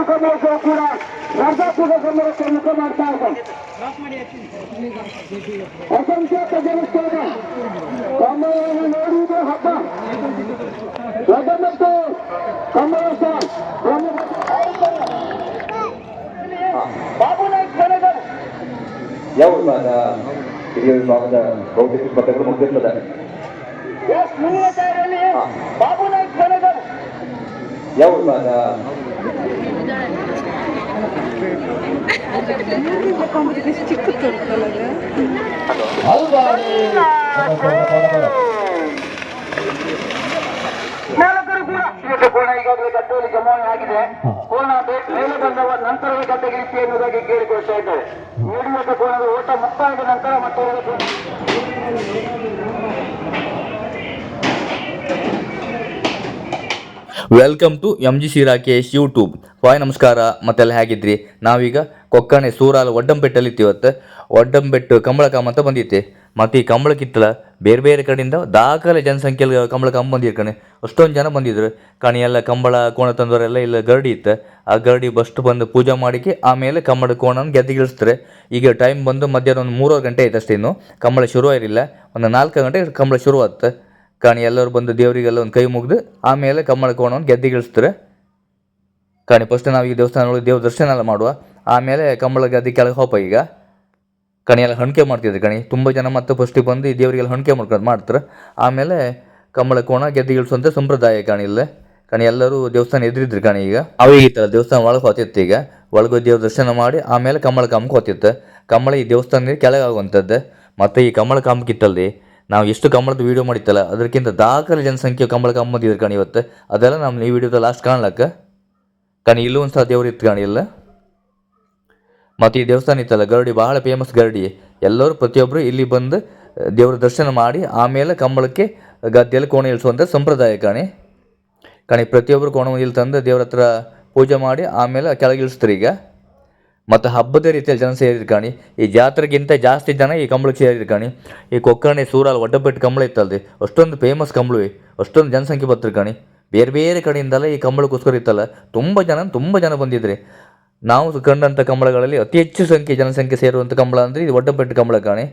ಕಮಲಕ್ಕೆ ಕೂಡ ರಾಜಾಪುರ ಸಮರಕ್ಕೆ ಮುಖ ಮಾಡ್ತಾ ಇದೆ ಅಸಂಖ್ಯಾತ ಜನಸ್ಥಾನ ಕಮಲವನ್ನು ನೋಡುವುದು ಹಬ್ಬ ರಜ ಮತ್ತು ಕಮಲ ಸರ್ ಬಾಬು ನಾಯ್ಕ ಮನೆಗಳು ಯಾವ ವಿಭಾಗ ಹಿರಿಯ ವಿಭಾಗದ ಭೌತಿಕ ಸ್ಪರ್ಧೆಗಳು ಮುಗಿದಿರ್ತದೆ ಎಸ್ ಮುಂದಿನ ಸಾರಲ್ಲಿ ಬಾಬು ನಾಯ್ಕ ಮನೆಗಳು ಯಾವ ವಿಭಾಗ ನಾಲ್ಕರು ಕೂಡ ಇವತ್ತು ಕೋಣ ಈಗಾಗಲೇ ಗದ್ದೆಯಲ್ಲಿ ಆಗಿದೆ ಕೋಣ ಬಂದವ ನಂತರವೇ ಗದ್ದೆಗಿಳಿಸಿ ಎನ್ನುವುದಾಗಿ ಕೇಳಿಕೊಳ್ತಾ ಇದ್ದಾರೆ ನೀಡಿದ ಓಟ ಮುಕ್ತಾಯದ ನಂತರ ಮತ್ತೆ welcome to M G C Rakesh YouTube Y ನಮಸ್ಕಾರ, ಮತ್ತೆಲ್ಲ ಹೇಗಿದ್ರಿ? ನಾವೀಗ ಕೊಕ್ಕಣೆ ಸೂರಾಲ ಒಡ್ಡಂಬೆಟ್ಟಲ್ಲಿ ಇವತ್ತು ಒಡ್ಡಂಬೆಟ್ಟು ಕಂಬಳಕಾಮ ಅಂತ ಬಂದಿತ್ತೆ. ಮತ್ತು ಈ ಕಂಬಳಕ್ಕಿತ್ತಲ ಬೇರೆ ಬೇರೆ ಕಡೆಯಿಂದ ದಾಖಲೆ ಜನಸಂಖ್ಯೆಯಲ್ಲಿ ಕಂಬಳಕಾಮ ಬಂದಿರ್ಕಣೆ ಅಷ್ಟೊಂದು ಜನ ಬಂದಿದ್ರು. ಕಣಿ, ಎಲ್ಲ ಕಂಬಳ ಕೋಣ ತಂದವರೆಲ್ಲ ಇಲ್ಲ, ಗರಡಿ ಇತ್ತು. ಆ ಗರಡಿ ಬಸ್ಟ್ ಬಂದು ಪೂಜೆ ಮಾಡಿಕೆ, ಆಮೇಲೆ ಕಂಬಳ ಕೋಣನ ಗೆದ್ದಿಗಿಳಿಸ್ತಾರೆ ಈಗ ಟೈಮ್ ಬಂದು ಮಧ್ಯಾಹ್ನ ಒಂದು ಮೂರುವರೆ ಗಂಟೆ ಆಯ್ತು ಅಷ್ಟೇ ಇನ್ನು. ಕಂಬಳ ಶುರು ಆಗಿರಲಿಲ್ಲ ಒಂದು ನಾಲ್ಕು ಗಂಟೆ ಕಂಬಳ ಶುರು ಕಾಣಿ ಎಲ್ಲರೂ ಬಂದು ದೇವರಿಗೆಲ್ಲ ಒಂದು ಕೈ ಮುಗಿದು ಆಮೇಲೆ ಕಮ್ಮಳ ಕೋಣವನ್ನು ಗೆದ್ದಿಗಿಳಿಸ್ತಾರೆ ಕಾಣಿ ಫಸ್ಟ್ ನಾವು ಈ ದೇವಸ್ಥಾನಗಳಿಗೆ ದೇವ್ರ ದರ್ಶನ ಎಲ್ಲ ಮಾಡುವ. ಆಮೇಲೆ ಕಂಬಳ ಗದ್ದೆ ಕೆಳಗೆ ಹೋಪ ಈಗ. ಕಣಿ ಎಲ್ಲ ಹಣಿಕೆ ಮಾಡ್ತಿದ್ರು ಕಣಿ. ತುಂಬ ಜನ ಮತ್ತೆ ಫಸ್ಟಿಗೆ ಬಂದು ಈ ದೇವರಿಗೆಲ್ಲ ಹಣಿಕೆ ಮಾಡ್ಕೊಂಡು ಮಾಡ್ತಾರೆ. ಆಮೇಲೆ ಕಂಬಳ ಕೋಣ ಗೆದ್ದಿಗಿಳಿಸುವಂಥ ಸಂಪ್ರದಾಯ ಕಾಣಿ ಇಲ್ಲೇ. ಕಣಿ ಎಲ್ಲರೂ ದೇವಸ್ಥಾನ ಎದುರಿದ್ರು ಕಣಿ ಈಗ. ಅವೇ ಈ ಥರ ದೇವಸ್ಥಾನ ಒಳಗೆ ಹೋತಿತ್ತು ಈಗ. ಒಳಗೆ ದೇವ್ರ ದರ್ಶನ ಮಾಡಿ ಆಮೇಲೆ ಕಂಬಳ ಕಾಮಕ್ಕೆ ಹೋತಿತ್ತು. ಕಂಬಳ ಈ ದೇವಸ್ಥಾನ ಕೆಳಗೆ ಆಗುವಂಥದ್ದು. ಮತ್ತು ಈ ಕಂಬಳ ಕಾಮಕ್ಕಿತ್ತಲ್ಲಿ ನಾವು ಎಷ್ಟು ಕಂಬಳದ ವೀಡಿಯೋ ಮಾಡಿತ್ತಲ್ಲ, ಅದಕ್ಕಿಂತ ದಾಖಲೆ ಜನಸಂಖ್ಯೆ ಕಂಬಳ ಕಾಮ ಬಂದಿದ್ರು ಕಣಿ ಇವತ್ತು. ಅದೆಲ್ಲ ನಮ್ಮ ಈ ವಿಡಿಯೋದ ಲಾಸ್ಟ್ ಕಾಣ್ಲಕ್ಕ? ಕಾಣಿ ಇಲ್ಲೂ ಒಂದು ಸಹ ದೇವ್ರು ಇತ್ತು ಕಾಣಿ ಇಲ್ಲ? ಮತ್ತು ಈ ದೇವಸ್ಥಾನ ಇತ್ತಲ್ಲ, ಗರಡಿ ಬಹಳ ಫೇಮಸ್ ಗರಡಿ. ಎಲ್ಲರೂ ಪ್ರತಿಯೊಬ್ಬರು ಇಲ್ಲಿ ಬಂದು ದೇವರ ದರ್ಶನ ಮಾಡಿ, ಆಮೇಲೆ ಕಂಬಳಕ್ಕೆ ಗದ್ದೆಯಲ್ಲಿ ಕೋಣೆ ಇಳಿಸುವಂಥ ಸಂಪ್ರದಾಯ ಕಾಣಿ. ಕಣಿ ಪ್ರತಿಯೊಬ್ಬರು ಕೋಣ ಇಲ್ಲಿ ತಂದು ದೇವ್ರ ಹತ್ರ ಪೂಜೆ ಮಾಡಿ, ಆಮೇಲೆ ಕೆಳಗೆ ಇಳಿಸ್ತಾರೆ ಈಗ ಮತ್ತು ಹಬ್ಬದ ರೀತಿಯಲ್ಲಿ ಜನ ಸೇರಿದ್ರು ಕಾಣಿ ಈ ಜಾತ್ರೆಗಿಂತ ಜಾಸ್ತಿ ಜನ ಈ ಕಂಬಳಕ್ಕೆ ಕಾಣಿ ಈ ಕೊಕ್ಕರ್ಣೆ ಸೂರಾಲ್ ಒಡ್ಡಬೆಟ್ಟು ಕಂಬಳ ಇತ್ತಲ್ರಿ. ಅಷ್ಟೊಂದು ಫೇಮಸ್ ಕಂಬಳವೇ ಅಷ್ಟೊಂದು ಜನಸಂಖ್ಯೆ ಬರ್ತಾರೆ ಕಾಣಿ ಬೇರೆ ಬೇರೆ ಕಡೆಯಿಂದಲ್ಲ ಈ ಕಂಬಳಕ್ಕೋಸ್ಕರ ಇತ್ತಲ್ಲ. ತುಂಬ ಜನ ತುಂಬ ಜನ ಬಂದಿದ್ರೆ. ನಾವು ಕಂಡಂಥ ಕಂಬಳಗಳಲ್ಲಿ ಅತಿ ಹೆಚ್ಚು ಸಂಖ್ಯೆ ಜನಸಂಖ್ಯೆ ಸೇರುವಂಥ ಕಂಬಳ ಅಂದರೆ ಇದು ಒಡ್ಡಬೆಟ್ಟು ಕಂಬಳ ಕಾಣಿ.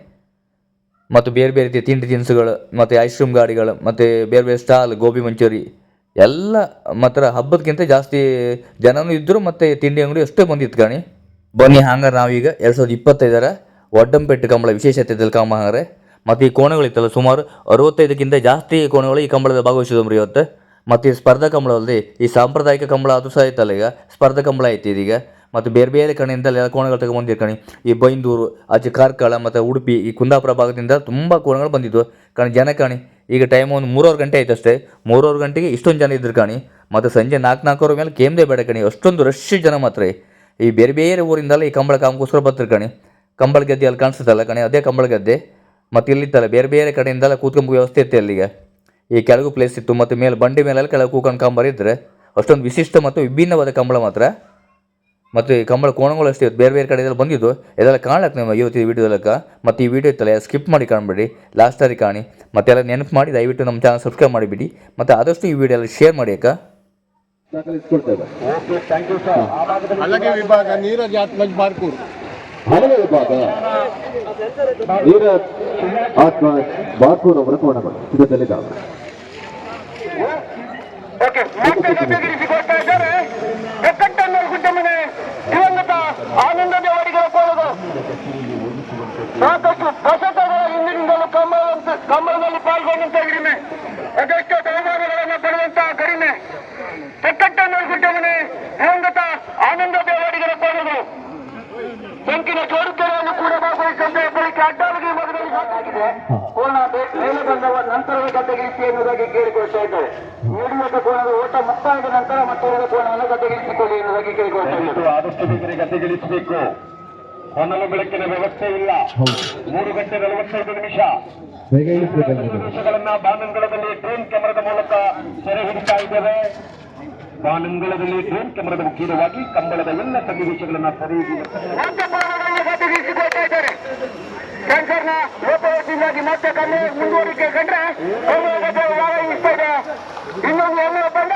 ಮತ್ತು ಬೇರೆ ಬೇರೆ ರೀತಿಯ ತಿಂಡಿ ತಿನಿಸುಗಳು, ಮತ್ತು ಐಸ್ ಕ್ರೀಮ್ ಗಾಡಿಗಳು, ಮತ್ತು ಬೇರೆ ಬೇರೆ ಸ್ಟಾಲ್ ಗೋಬಿ ಮಂಚೂರಿ, ಎಲ್ಲ ಮಾತ್ರ ಹಬ್ಬದಕ್ಕಿಂತ ಜಾಸ್ತಿ ಜನನೂ ಇದ್ದರು ಮತ್ತು ತಿಂಡಿ ಅಂಗಡಿ ಅಷ್ಟೇ ಬಂದಿತ್ತು ಕಾಣಿ. ಬನ್ನಿ ಹಂಗಾರೆ ನಾವೀಗ ಎರಡು ಸಾವಿರದ ಇಪ್ಪತ್ತೈದರ ಒಡ್ಡಂಪೆಟ್ಟು ಕಂಬಳ ವಿಶೇಷತೆ ಕಾಮ ಹಂಗಾರೆ. ಮತ್ತು ಈ ಕೋಣಗಳಿತ್ತಲ್ಲ, ಸುಮಾರು ಅರವತ್ತೈದಕ್ಕಿಂತ ಜಾಸ್ತಿ ಕೋಣಗಳು ಈ ಕಂಬಳದ ಭಾಗವಹಿಸಿದ್ರು ಇವತ್ತು. ಮತ್ತು ಈ ಸ್ಪರ್ಧಾ ಕಂಬಳ ಅಲ್ಲದೆ ಈ ಸಾಂಪ್ರದಾಯಿಕ ಕಂಬಳ ಅದು ಸಹ ಐತಲ್ಲ ಈಗ, ಸ್ಪರ್ಧಾ ಕಂಬಳ ಐತಿ ಇದೀಗ. ಮತ್ತು ಬೇರೆ ಬೇರೆ ಕಡೆಯಿಂದ ಎಲ್ಲ ಕೋಣಗಳು ತಗೊಂಬಂದಿರು ಕಣಿ. ಈ ಬೈಂದೂರು, ಆಚೆ ಕಾರ್ಕಳ, ಮತ್ತು ಉಡುಪಿ, ಈ ಕುಂದಾಪುರ ಭಾಗದಿಂದ ತುಂಬ ಕೋಣಗಳು ಬಂದಿದ್ವು. ಕಣಿ ಜನ ಕಾಣಿ, ಈಗ ಟೈಮ್ ಒಂದು ಮೂರುವರೆ ಗಂಟೆ ಆಯ್ತು ಅಷ್ಟೇ. ಮೂರುವರೆ ಗಂಟೆಗೆ ಇಷ್ಟೊಂದು ಜನ ಇದ್ರು ಕಾಣಿ. ಮತ್ತು ಸಂಜೆ ನಾಲ್ಕು ನಾಲ್ಕೂವರೆ ಮೇಲೆ ಕೇಮ್ದೇ ಬೇಡ ಕಣಿ, ಅಷ್ಟೊಂದು ರಶ್ ಜನ ಮಾತ್ರ. ಈ ಬೇರೆ ಬೇರೆ ಊರಿಂದಲ್ಲ ಈ ಕಂಬಳ ಕಾಮಗೋಸ್ಕರ ಬರ್ತಾರೆ ಕಣೆ. ಕಂಬಳ ಗದ್ದೆ ಅಲ್ಲಿ ಕಾಣಿಸುತ್ತಲ್ಲ ಕಣೆ, ಅದೇ ಕಂಬಳ ಗದ್ದೆ. ಮತ್ತು ಇಲ್ಲಿತ್ತಲ್ಲ ಬೇರೆ ಬೇರೆ ಕಡೆಯಿಂದೆಲ್ಲ ಕೂತ್ಕೊಂಬ ವ್ಯವಸ್ಥೆ ಇತ್ತು ಅಲ್ಲಿಗೆ. ಈ ಕೆಳಗೂ ಪ್ಲೇಸ್ ಇತ್ತು, ಮತ್ತು ಮೇಲೆ ಬಂಡಿ ಮೇಲೆಲ್ಲ ಕೆಳಗೆ ಕೂತ್ಕೊಂಡು ಕಂಬರಿದ್ರೆ ಅಷ್ಟೊಂದು ವಿಶಿಷ್ಟ ಮತ್ತು ವಿಭಿನ್ನವಾದ ಕಂಬಳ ಮಾತ್ರ. ಮತ್ತು ಈ ಕಂಬಳ ಕೋಣಗಳು ಅಷ್ಟೇ, ಬೇರೆ ಬೇರೆ ಕಡೆ ಎಲ್ಲ ಬಂದಿದ್ದು. ಇದೆಲ್ಲ ಕಾಣಲಕ್ಕೆ ನೀವು ಇವತ್ತು ಈ ಮತ್ತು ಈ ವಿಡಿಯೋ ಇತ್ತಲ್ಲ ಸ್ಕಿಪ್ ಮಾಡಿ ಕಾಣಬೇಡಿ. ಲಾಸ್ಟಲ್ಲಿ ಕಾಣಿ. ಮತ್ತೆಲ್ಲ ನೆನಪು ಮಾಡಿ, ದಯವಿಟ್ಟು ನಮ್ಮ ಚಾನಲ್ ಸಬ್ಸ್ಕ್ರೈಬ್ ಮಾಡಿಬಿಡಿ. ಮತ್ತು ಆದಷ್ಟು ಈ ವಿಡಿಯೋ ಎಲ್ಲ ಶೇರ್ ಮಾಡಿ ಅಕ್ಕ. ದಾಖಲಿಸಿಕೊಡ್ತೇವೆ. ಓಕೆ ಥ್ಯಾಂಕ್ ಯು ಸರ್ ಆ ಹಲಗೆ ವಿಭಾಗ ನೀರಜ್ ಆತ್ಮಜ್ ಬಾರ್ಕೂರ್. ಹಲವು ವಿಭಾಗ ನೀರಜ್ ಆತ್ಮ ಬಾರ್ಪೂರ್ ಅವರ ಕೋಣಗಳು. ಗುಡ್ಡಮನೆ ದಿವಂಗತ ಆನಂದ ಸಾಕಷ್ಟು ದಶಕಗಳ ಹಿಂದಿನಿಂದಲೂ ಕಂಬಳದಲ್ಲಿ ಪಾಲ್ಗೊಂಡಂತ ಗರಿಮೆ ಅದೆಷ್ಟೋ ನಂತರವೇ ಗದ್ದೆಗಿಳಿಸಿ ಎನ್ನುವುದಾಗಿ ಕೇಳಿಕೊಳ್ತಾ ಇದ್ದಾರೆ. ನೀಡಿದ ಕೋಣದ ಓಟ ಮುಕ್ತಾಯದ ನಂತರ ಮತ್ತೆ ಕೋಣವನ್ನು ಗದ್ದೆಗಿಳಿಸಿಕೊಳ್ಳಿ ಎನ್ನುವುದಾಗಿ ಕೇಳಿಕೊಳ್ತಾ ಇದ್ದಾರೆ. ಆದಷ್ಟು ಬೇಗನೆ ಗದ್ದೆಗಿಳಿಸಬೇಕು. ಹೊನ್ನಲು ಬೆಳಕಿನ ವ್ಯವಸ್ಥೆ ಇಲ್ಲ. ಮೂರು ಗಂಟೆ ನಲವತ್ತೈದು ನಿಮಿಷ. ನಿಮಿಷಗಳನ್ನ ಬಾನಂಗಳದಲ್ಲಿ ಟ್ರೈನ್ ಕ್ಯಾಮರಾದ ಮೂಲಕ ಸೆರೆ ಹಿಡಿತಾ ಇದ್ದೇವೆ. ಬಾನಂಗಳದಲ್ಲಿ ಟ್ರೈನ್ ಕ್ಯಾಮರಾದ ಮುಖ್ಯವಾಗಿ ಕಂಬಳದ ಎಲ್ಲ ಸನ್ನಿವೇಶಗಳನ್ನ ಸೆರೆ ಕ್ಯಾನ್ಸರ್ನ ಲೋಪದೋಷದಿಂದಾಗಿ ಮತ್ತೆ ಕಣ್ಣು ಮುಂದುವರಿಕೆ ಕಂಡ್ರೆ ಭಾಗವಹಿಸ್ತಾ ಇದೆ ಇನ್ನೊಂದು ಹೆಣ್ಣು ಬಂದ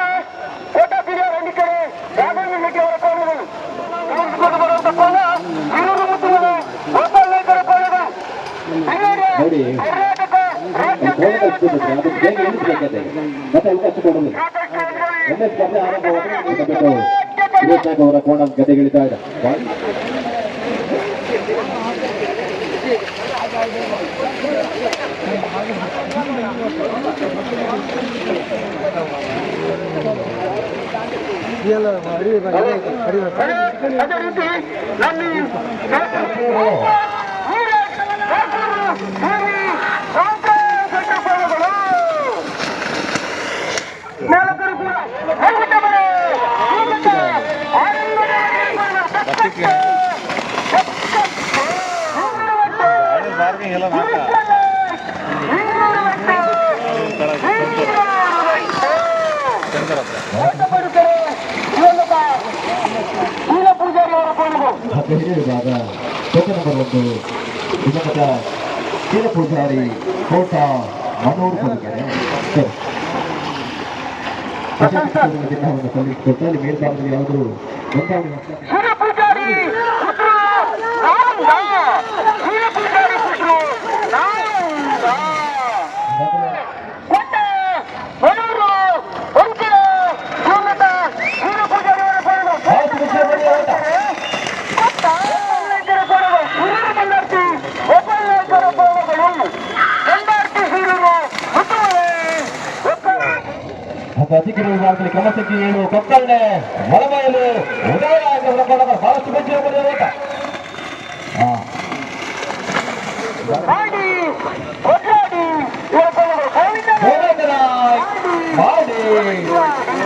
ಕೋಟ ಪಿರಿಯರ್ ಒಂದು ಕಡೆ ರಾಘವೇಂದ್ರ ರೆಡ್ಡಿ ಅವರ ಕೋಣ ಕೋಣ ಹಿರಿಯೂರು ಮುತ್ತುಮನೆ ಗೋಪಾಲ್ ನಾಯ್ಕರ ಕೋಣಗಳು. ನೋಡಿ. ಕರ್ನಾಟಕ ರಾಜ್ಯ ಕೋಣ ಅದು மேலத்திற்கு ಒಂದು ದಿನಗತ ವೀರ ಪೂಜಾರಿ ಕೋಟ ಮನೋಹರ್ ಪಲಿಕೆರೆ ಸರಿ ಪ್ರಶಸ್ತಿಗಳನ್ನು ಚಿನ್ನವನ್ನು ಸಲ್ಲಿಸಿಕೊಟ್ಟು ಅಲ್ಲಿ ಮೇಲ್ಭಾಗದಲ್ಲಿ ಯಾವುದಾದ್ರು ನೋಂದಣಿ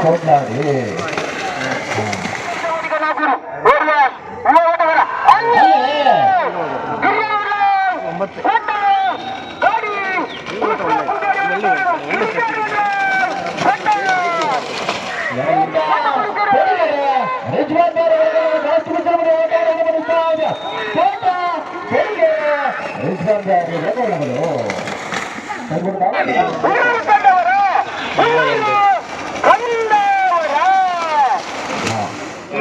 போட்டாரு கண்ணுக்கு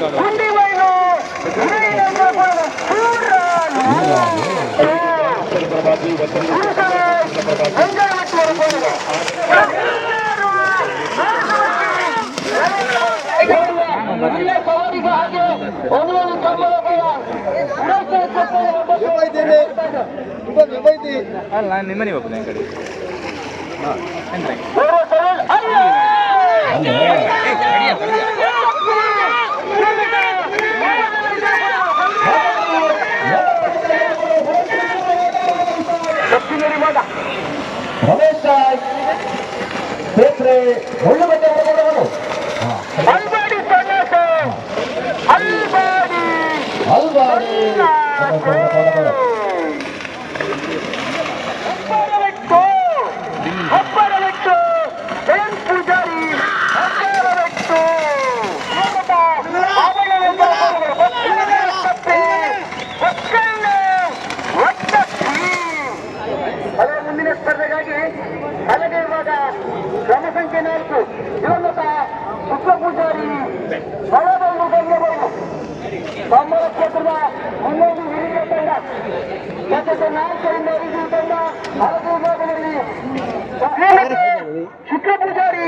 ಅಲ್ಲ ಹಿರಿಯ ಒಳಬೈಲು ಕೊಕ್ಕಳೆ ಹಿರಿಯ ಒಳಬೈಲು ಕೊಕ್ಕಳೆ ಕೊಕ್ಕಳೆ ಕಡಂಗೋಡು ಕಡಂಗೋಡು ಸೂರಾಲು ಗುಂಡಿಬೈಲು ಹಿರಿಯ ಸೂರಾಲು ಅಲ್ಲ ನಾನು ನಿಮ್ಮನೆ ಹೋಗ್ಬೋದು ಈ ಕಡೆ ರಮೇಶ್ ನಾಯ್ಕ್ ಸೇತ್ರೆ ಒಳ್ಳೆ ಬಟ್ಟೆ ಹೊರಗೋಣಗಳು ಅಲ್ಬಾಡಿ ಸನ್ಯಾಸ ಅಲ್ಬಾಡಿ ಕಂಬಳ ಕ್ಷೇತ್ರದ ಹಿರಿಯ ತಂಡ ಸತತ ನಾಲ್ಕರಿಂದ ಐದು ತಂಡ ಹಲವು ಭಾಗದಲ್ಲಿ Shukra Poojari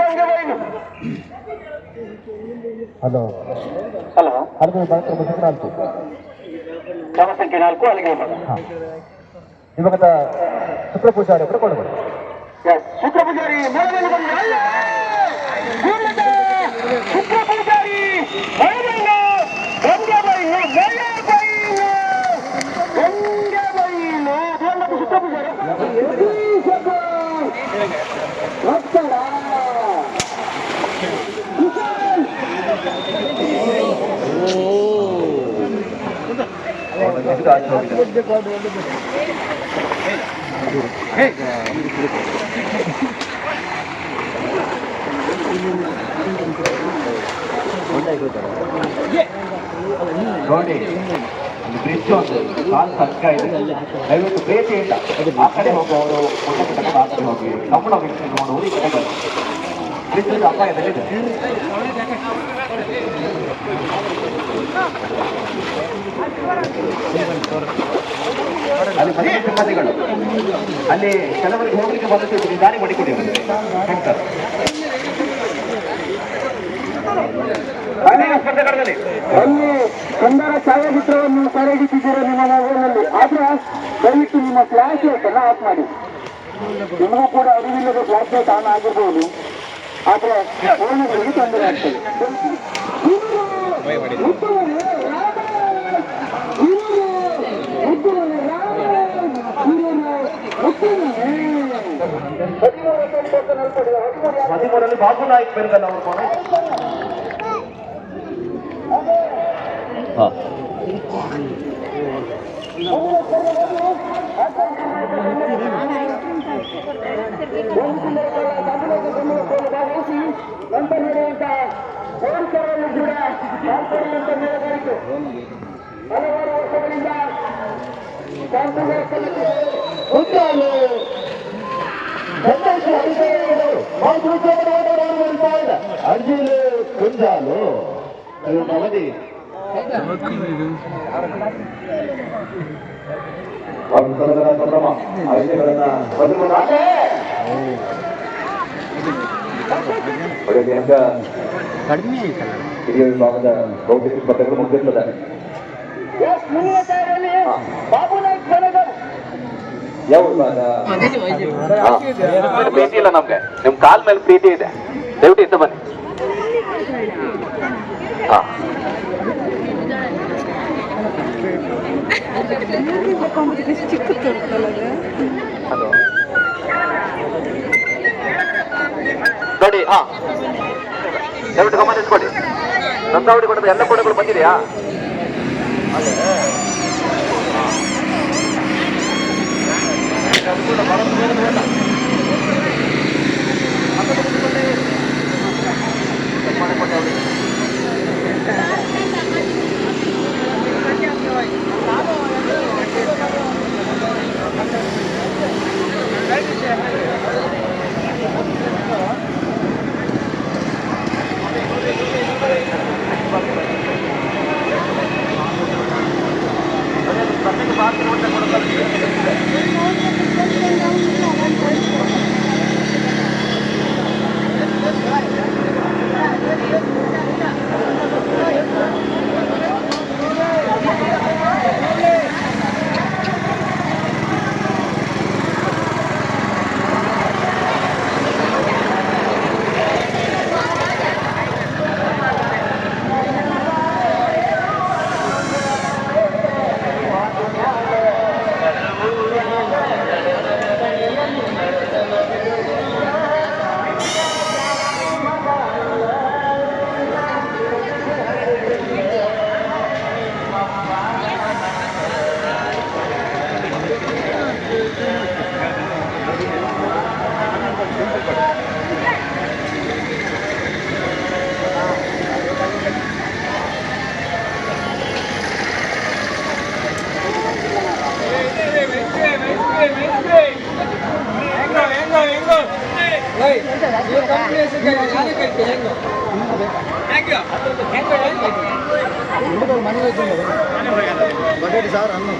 Gangabailu hello hello hello ನಾಲ್ಕು ಕ್ರಮ ಸಂಖ್ಯೆ ನಾಲ್ಕು ಅಲ್ಲಿಗೆ ಇವಾಗ ಶುಕ್ರ ಪೂಜಾರಿ ಒಬ್ಬರು ಕೊಡಬೇಕು ಶುಕ್ರ ಪೂಜಾರಿ 축구 동자리 어디가 넘겨버리노 내려버리노 넘겨버리노 대한민국 축구 동자리 없더라 Hey! ನೋಡಿ ಒಂದು ಬ್ರಿಡ್ಜ್ ಒಂದು ಕಾಲು ತಕ್ಕ ಇದೆ ದಯವಿಟ್ಟು ಬೇಸಿ ಇಲ್ಲ ಆ ಕಡೆ ಹೋಗುವವರು ಆ ಹೋಗಿ ಕಂಬಳ ವ್ಯಕ್ತಿ ನೋಡುವುದು ಈ ಕಡೆ ಬನ್ನಿ ಬ್ರಿಡ್ಜ್ ಅಲ್ಲಿ ಬರೀ ಸಿಬ್ಬಂದಿಗಳು ಅಲ್ಲಿ ಕೆಲವರಿಗೆ ಹೋಗ್ಲಿಕ್ಕೆ ಬಂದಿದ್ದು ದಾರಿ ಮಾಡಿಕೊಡಿ ಅವರಿಗೆ. ಅಲ್ಲಿ ಕಂದರ ಛಾಯಾಚಿತ್ರವನ್ನು ಸೆರೆ ನಿಮ್ಮ ಮೊಬೈಲ್ನಲ್ಲಿ? ಆದ್ರೆ ದಯವಿಟ್ಟು ನಿಮ್ಮ ಫ್ಲಾಶ್ ಲೈಟ್ ಅನ್ನ ಆಫ್ ಮಾಡಿ. ನಿಮಗೂ ಕೂಡ ಅರಿವಿಲ್ಲದ ಫ್ಲಾಶ್ ಲೈಟ್ ಆನ್ ಆಗಿರ್ಬೋದು. ಆದ್ರೆ ಫೋನ್ಗಳಿಗೆ ತೊಂದರೆ ಆಗ್ತದೆ? ಹದಿಮೂರಲ್ಲಿ ಬಾಬು ನಾಯಕ್ ಬೆಂಗಲ್ ಅವರು ಕೂಡ ನಂತರ ನಡೆಯುವಂತಹ ಹೋರಾಟಗಳನ್ನು ಕೂಡ ಪಾಲ್ಗೊಳ್ಳುವಂತ ಮೀನುಗಾರಿಕೆ ಹಲವಾರು ವರ್ಷಗಳಿಂದ ಶಾಂತಿಯುತ ಸಮಿತಿ ಉದ್ದಾಲು ಸಂತೋಷ ಅಧಿಕಾರಿಗಳು ಅರ್ಜುನ್ ಕುಂಜಾಲು ಅವಧಿ ಸಂಸದರ ಸಂಭ್ರಮ ಹೆಂಗ ಹಿರಿಯ ವಿಭಾಗದ ಭೌತಿಕ ಸ್ಪರ್ಧೆಗಳು ಮುಗಿದಿರ್ತದೆ ಪ್ರೀತಿ ಇಲ್ಲ ನಮ್ಗೆ ನಿಮ್ ಕಾಲ್ ಮೇಲೆ ಪ್ರೀತಿ ಇದೆ. ದಯವಿಟ್ಟು ಇತ್ತ ಬನ್ನಿ. ಹಾ. ಅದು ನೋಡಿ ಹಾ ದಯವಿಟ್ಟು ಗಮನ ಇಟ್ಕೊಳ್ಳಿ ನಂದಾವಳಿ ಕೊಡದ ಎಲ್ಲ ಕೊಡಗಳು ಬಂದಿದೆಯಾ 拿过来这个要不 బడ్జెట్ సార్ అన్న